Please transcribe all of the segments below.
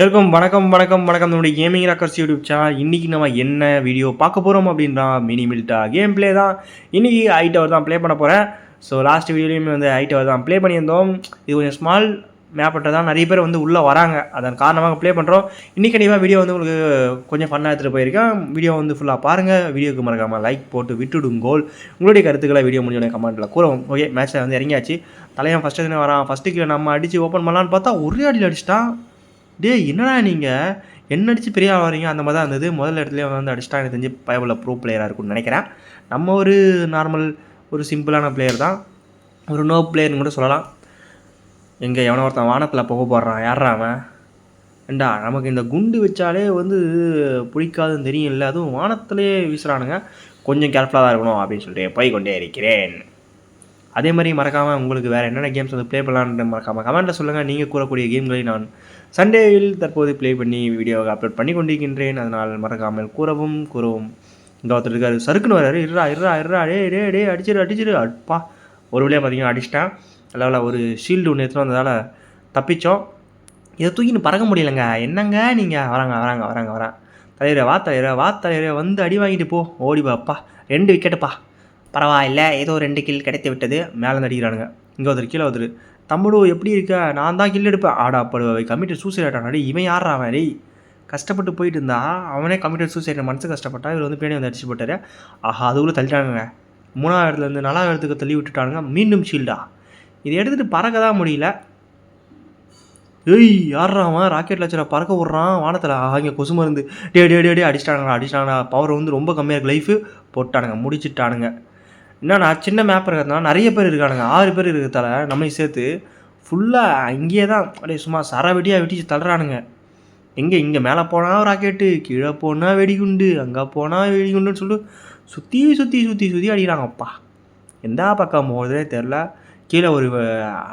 இருக்கும் வணக்கம் வணக்கம் வணக்கம். நம்முடைய கேமிங் ராக்கர்ஸ் யூடியூப் சேனல் இன்றைக்கி நம்ம என்ன வீடியோ பார்க்க போகிறோம் அப்படின்னா மினி மில்ட்டா கேம் ப்ளே தான். இன்றைக்கி ஐ டவர் தான் ப்ளே பண்ண போகிறேன் ஸோ லாஸ்ட் வீடியோலையுமே வந்து ஐ டவர் தான் ப்ளே பண்ணியிருந்தோம். இது கொஞ்சம் ஸ்மால் மேப்பட்ட தான் நிறைய பேர் வந்து உள்ளே வராங்க. அதன் காரணமாக ப்ளே பண்ணுறோம் இன்றைக்கி கண்டிப்பாக வீடியோ வந்து உங்களுக்கு கொஞ்சம் ஃபன்னாக எடுத்துகிட்டு போயிருக்கேன். வீடியோ வந்து ஃபுல்லாக பாருங்கள் வீடியோக்கு மறக்காமல் லைக் போட்டு விட்டுடுங்கோல். உங்களுடைய கருத்துக்களை வீடியோ முடிஞ்சோடனே கமெண்ட்டில் கூறவும். ஓகே மேட்ச்சில் வந்து இறங்கியாச்சு. தலையன் ஃபஸ்ட்டு தானே வரான்? ஃபஸ்ட்டு கீழே நம்ம அடித்து ஓப்பன் பண்ணலான்னு பார்த்தா ஒரே அடியில் அடிச்சிட்டான். டேய் என்னடா நீங்கள் என்ன அடித்து பெரிய ஆள் வரீங்க அந்த மாதிரி தான் இருந்தது. முதல் இடத்துலேயே வந்து அடிச்சிட்டா எனக்கு தெரிஞ்சு பயபுள்ள ப்ரோ பிளேயராக இருக்கும்னு நினைக்கிறேன். நம்ம ஒரு நார்மல் ஒரு சிம்பிளான பிளேயர் தான். ஒரு நோ பிளேயர்னு கூட சொல்லலாம். எங்கே எவனோ ஒருத்தன் வானத்தில் போக போடுறான். யாரா அவன்? ஏண்டா நமக்கு இந்த குண்டு வச்சாலே வந்து பிடிக்காதுன்னு தெரியும்ல. அதுவும் வானத்திலே வீசுகிறானுங்க கொஞ்சம் கேர்ஃபுல்லாக தான் இருக்கணும் அப்படின்னு சொல்லிட்டு போய் கொண்டே இருக்கிறேன். அதே மாதிரி மறக்காமல் உங்களுக்கு வேறு என்னென்ன கேம்ஸ் வந்து ப்ளே பண்ணலான்னு மறக்காமல் கமெண்ட்டில் சொல்லுங்கள் நீங்கள் கூறக்கூடிய கேம்களை நான் சண்டேவில் தற்போது ப்ளே பண்ணி வீடியோவை அப்லோட் பண்ணி கொண்டிருக்கின்றேன். அதனால் மறக்காமல் கூறவும் கூறவும். இந்த ஒருத்தர் இருக்காரு சறுக்குன்னு வராரு இருறா இருறா இருறா டே டே டே அடிச்சிரு அடிச்சிரு. அப்பா ஒரு வழியாக பார்த்தீங்கன்னா அடிச்சிட்டேன். லெவலில் ஒரு ஷீல்டு ஒன்று எடுத்துகிட்டு வந்ததால் தப்பித்தோம் இதை தூக்கின்னு பறக்க முடியலங்க. என்னங்க நீங்கள் வராங்க வராங்க வராங்க வரான் தலைவரே வா தலைவரே வா தலைவரே. வந்து அடி வாங்கிட்டு போ. ஓடி வாப்பா. ரெண்டு விக்கெட்டுப்பா பரவாயில்ல. ஏதோ ரெண்டு கில் கிடைத்து விட்டது. மேலே நடிக்கிறானுங்க இங்கே ஒருத்தர் கீழே ஒருத்தர் தம்புடு எப்படி இருக்க? நான் தான் கில் எடுப்பேன். ஆடா படுவை கமிட்டட் சூசைட் ஆட்டான். இவன் யாரா அவன்? டேய் கஷ்டப்பட்டு போயிட்டு இருந்தா அவனே கமிட்டட் சூசைட் மனசு கஷ்டப்பட்டா இவர் வந்து பேணி வந்து அடிச்சு போட்டாரு. ஆஹா அதுக்குள்ளே தள்ளிட்டானுங்க. மூணாவது இடத்துலேருந்து நாலாவது இடத்துக்கு தள்ளி விட்டுட்டானுங்க. மீண்டும் ஷீல்டா இதை எடுத்துகிட்டு பறக்க தான் முடியல. ஏய் யாரா ராக்கெட் லட்சரை பறக்க விட்றான். வானத்தில் ஆகிய கொசு மருந்து. டே டே டே டே அடிச்சிட்டானுங்க அடிச்சிட்டானுங்க பவர் வந்து ரொம்ப கம்மியாக இருக்குது லைஃபு போட்டானுங்க முடிச்சிட்டானுங்க. என்னன்னா சின்ன மேப் இருக்கிறதுனால நிறைய பேர் இருக்கானுங்க. ஆறு பேர் இருக்கிறதால நம்மளையும் சேர்த்து ஃபுல்லாக அங்கேயே தான் அப்படியே சும்மா சரவெடியாக வெடிச்சு தள்ளுறானுங்க. எங்கே இங்கே மேலே போனால் ராக்கெட்டு கீழே போனால் வெடிகுண்டு அங்கே போனால் வெடிகுண்டுன்னு சொல்லிட்டு சுற்றி சுற்றி சுற்றி சுற்றி அடிக்கிறாங்கப்பா எந்த பக்கம் போகிறதே தெரில கீழே ஒரு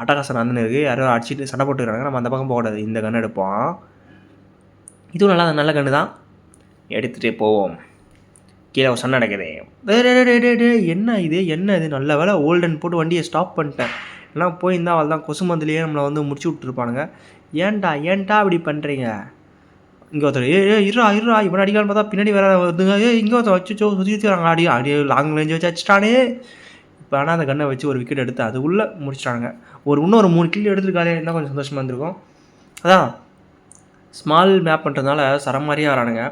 அட்டகாசன் அட்டகாசம் அண்ணன் இருக்குது யாரோ அடிச்சுட்டு சண்டை போட்டுக்கிறாங்க நம்ம அந்த பக்கம் போகக்கூடாது. இந்த கன்று எடுப்போம். இதுவும் நல்லா நல்ல கன்று தான். எடுத்துகிட்டே போவோம். கீழே ஒரு சண்டை நடக்குது. என்ன இது? என்ன இது? நல்ல வேலை ஓல்டன் போட்டு வண்டியை ஸ்டாப் பண்ணிட்டேன். எல்லாம் போயிருந்தா அவள் தான் கொசு மந்திலேயே நம்மளை வந்து முடிச்சு விட்ருப்பானுங்க ஏன்டா ஏன்டா இப்படி பண்ணுறீங்க இங்கே ஒருத்தர் ஏ ஏ இருறா இருறா இவன் அடிக்கலாம் பார்த்தா பின்னாடி வேற வருதுங்க. ஏ இங்கே ஒருத்தர் வச்சுச்சோ சுற்றி சுற்றி வராங்க. அடி அடி லாங் ரேஞ்ச் வச்சு வச்சுட்டானே இப்போ ஆனால் அந்த கண்ணை வச்சு ஒரு விக்கெட் எடுத்து அதுக்குள்ளே முடிச்சிட்டானுங்க. ஒரு இன்னும் ஒரு மூணு கில்லி எடுத்துருக்காளே என்ன கொஞ்சம் சந்தோஷமாக இருந்திருக்கும். அதான் ஸ்மால் மேப் பண்ணுறதுனால சரமாரியாக மாதிரியே வரானுங்க.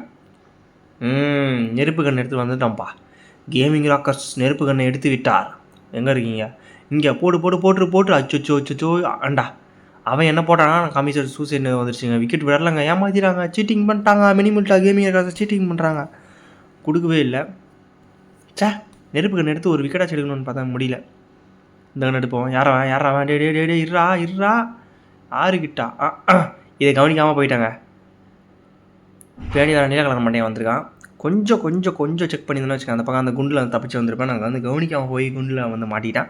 ம் நெருப்பு கண் எடுத்து வந்துட்டோம்ப்பா கேமிங் ராக்கர்ஸ் நெருப்பு கண்ணை எடுத்து விட்டார். எங்கே இருக்கீங்க? இங்கே போட்டு போட்டு போட்டு போட்டு. அச்சோச்சோ அச்சோச்சோ. அண்டா அவன் என்ன போட்டானா? கமிஷன் சூசைட் வந்துருச்சுங்க. விக்கெட் விடலங்க. ஏமாத்திட்டாங்க. சீட்டிங் பண்ணிட்டாங்க. மினிமில்ட்டா கேமிங் ராக்கர்ஸ் சீட்டிங் பண்ணுறாங்க கொடுக்கவே இல்லை. சே நெருப்பு கண் எடுத்து ஒரு விக்கெட்டாக எடுக்கணும்னு பார்த்தா முடியல. இந்த கண் எடுப்போம். யாரவன் யாரவன் டே டே டே டே இருறா இருறா ஆறுகிட்டா. ஆ. இதை கவனிக்காமல் போயிட்டாங்க. பேடி வர நீல கலர் வந்திருக்கான். கொஞ்சம் கொஞ்சம் கொஞ்சம் செக் பண்ணியிருந்தோன்னு வச்சுக்கோங்க. அந்த பக்கம் அந்த குண்டில் வந்து தப்பிச்சு வந்திருப்பேன். நாங்கள் வந்து கவனிக்காமல் போய் குண்டில் வந்து மாட்டிட்டேன்.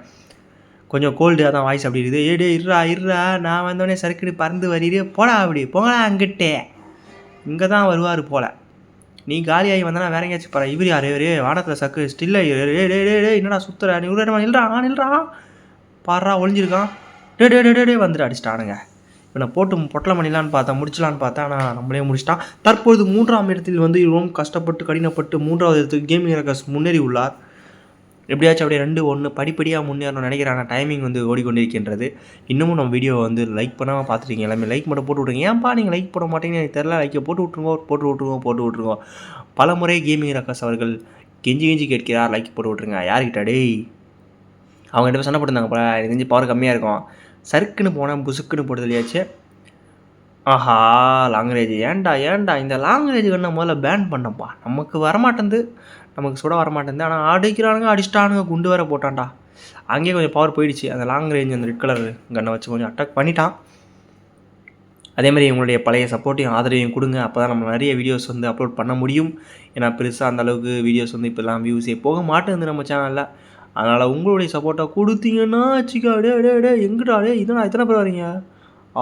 கொஞ்சம் கோல்டு அதான் வாய்ஸ் அப்படி இருக்குது. ஏடே இருறா இருறா நான் வந்தோடனே சறுக்குன்னு பறந்து வரீரு போடா அப்படி. போகலாம் அங்கிட்டே. இங்கே தான் வருவார் போல. நீ காலியாகி வந்தனா வேற எங்கேயாச்சும் பாரு இவர் யார்? இவர் வானத்தில் சக்கு ஸ்டில் டே என்னடா சுத்துற? நீ உள்ள நில்றா நில்றா. பாடுறா ஒளிஞ்சிருக்கான். டே டே டே டே டே வந்துட்டு அடிச்சிட்டானுங்க. இப்போ நான் போட்டு பொட்டலை பண்ணிடலான்னு பார்த்தா முடிச்சலான்னு பார்த்தா ஆனால் நம்மளே முடிச்சிட்டான். தற்பொழுது மூன்றாம் இடத்தில் வந்து இவரும் கஷ்டப்பட்டு கடினப்பட்டு மூன்றாவது இடத்துக்கு கேமிங் ரகஸ் முன்னேறி உள்ளார். எப்படியாச்சும் அப்படியே ரெண்டு ஒன்று படிப்படியாக முன்னேறணும்னு ஆனால் டைமிங் வந்து ஓடிக்கொண்டிருக்கின்றது. இன்னமும் நம்ம வீடியோ வந்து லைக் பண்ணாமல் பார்த்துருக்கீங்க எல்லாமே லைக் மட்டும் போட்டு விட்ருங்க ஏன்ப்பா நீங்கள் லைக் போட மாட்டீங்கன்னு எனக்கு தெரில லைக்கை போட்டு விட்ருங்க போட்டு விட்ருங்க போட்டு விட்ருங்க பல முறை கேமிங் ரகஸ் அவர்கள் கெஞ்சி கெஞ்சி கேட்கிறார். லைக் போட்டு விட்ருங்க யார்கிட்ட? டேய் அவங்க சண்டை போட்டுருந்தாங்க போல. எனக்கு தெரிஞ்சு பவர் கம்மியாக இருக்கும். சறுக்குன்னு போனால் புசுக்குன்னு போட்டு தெரியாச்சு ஆஹா லாங்குவேஜ் ஏன்டா ஏன்டா இந்த லாங்குவேஜ் கண்ணை முதல்ல பேன் பண்ணப்பா. நமக்கு வரமாட்டேங்குது. நமக்கு சுட வரமாட்டேங்குது. ஆனால் அடிக்கிறானுங்க அடிச்சிட்டானுங்க குண்டு வேற போட்டான்டா. அங்கேயே கொஞ்சம் பவர் போயிடுச்சு. அந்த லாங் ரேஞ்ச் அந்த ரெட் கலர் கண்ணை வச்சு கொஞ்சம் அட்டாக் பண்ணிட்டான். அதே மாதிரி உங்களுடைய பழைய சப்போர்ட்டையும் ஆதரவையும் கொடுங்க. அப்போ தான் நம்ம நிறைய வீடியோஸ் வந்து அப்லோட் பண்ண முடியும். ஏன்னா பெருசாக அந்த அளவுக்கு வீடியோஸ் வந்து இப்போல்லாம் வியூஸே போக மாட்டேங்குது நம்ம சேனலில் அதனால் உங்களுடைய சப்போர்ட்டை கொடுத்தீங்கன்னா வச்சுக்கா அடே அடே டே எங்கிட்டா டே இதனா எத்தனை பேர் வரீங்க?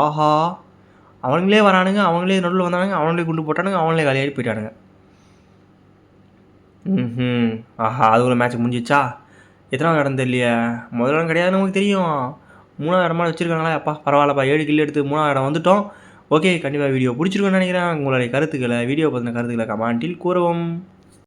ஆஹா. அவனுங்களே வரானுங்க அவங்களே நடுவில் வந்தானுங்க அவங்களே குண்டு போட்டானுங்க அவங்களே காலியாகி போயிட்டானுங்க. ம் ஆஹா அது ஒரு மேட்ச் முடிஞ்சிச்சா? எத்தனாவது இடம் தெரியலையே முதல் இடம் கிடையாது நமக்கு தெரியும். மூணாவது இடமா வச்சுருக்காங்களா அப்பா பரவாயில்லப்பா ஏழு கில்லு எடுத்து மூணாவது இடம் வந்துட்டோம். ஓகே கண்டிப்பாக வீடியோ பிடிச்சிருக்குன்னு நினைக்கிறேன். உங்களுடைய கருத்துக்களை வீடியோ பற்றின கருத்துக்களை கமாண்டில் கூறவும்.